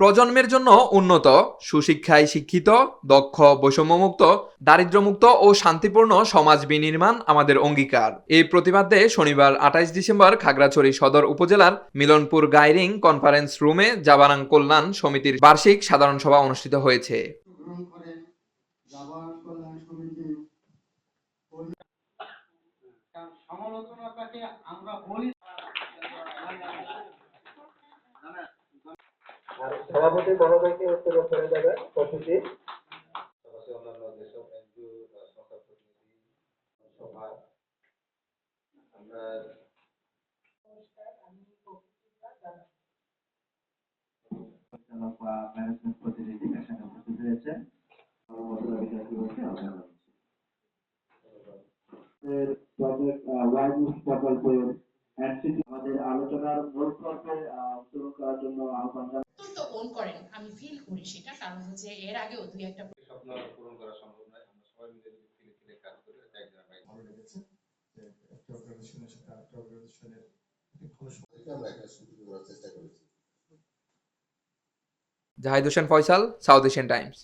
প্রজন্মের জন্য উন্নত সুশিক্ষায় শিক্ষিত দক্ষ বৈষম্যমুক্ত দারিদ্র্যমুক্ত ও শান্তিপূর্ণ সমাজ বিনির্মাণ আমাদের অঙ্গীকার। এই প্রতিবাদে শনিবার আঠাইশ ডিসেম্বর খাগড়াছড়ি সদর উপজেলার মিলনপুর গাইরিং কনফারেন্স রুমে জাবারাং কল্যাণ সমিতির বার্ষিক সাধারণ সভা অনুষ্ঠিত হয়েছে। জাবান সমালোচনাটাকে আমরা বলি সভাপতি মহোদয়কে উত্তর করে দেবে প্রতিটি অন্যান্য যেসব এনজিও সংস্থা প্রতিনিধি সভা আমরা বা ম্যানেজমেন্ট প্রতিনিধি এখানে উপস্থিত হয়েছে। আমাদের আলোচনার মূল পর্বে অংশগ্রহণ করার জন্য আহ্বান জানাই। করেন আমি ফিল করি সেটা। কারণ হচ্ছে এর আগেও দুই একটা স্বপ্ন পূরণ করা সম্ভব নয়। আমরা সবাই মিলে যদি ফিলে ফিলে কাজ করি এটা একদিনের বাইরে ভালো লেগেছে। একটা অর্গানাইজেশনের সাথে আরেকটা অর্গানাইজেশনের একটি আমরা এখানে সুযোগ করার চেষ্টা করেছি। Zahid Hossain Faisal South Asian Times.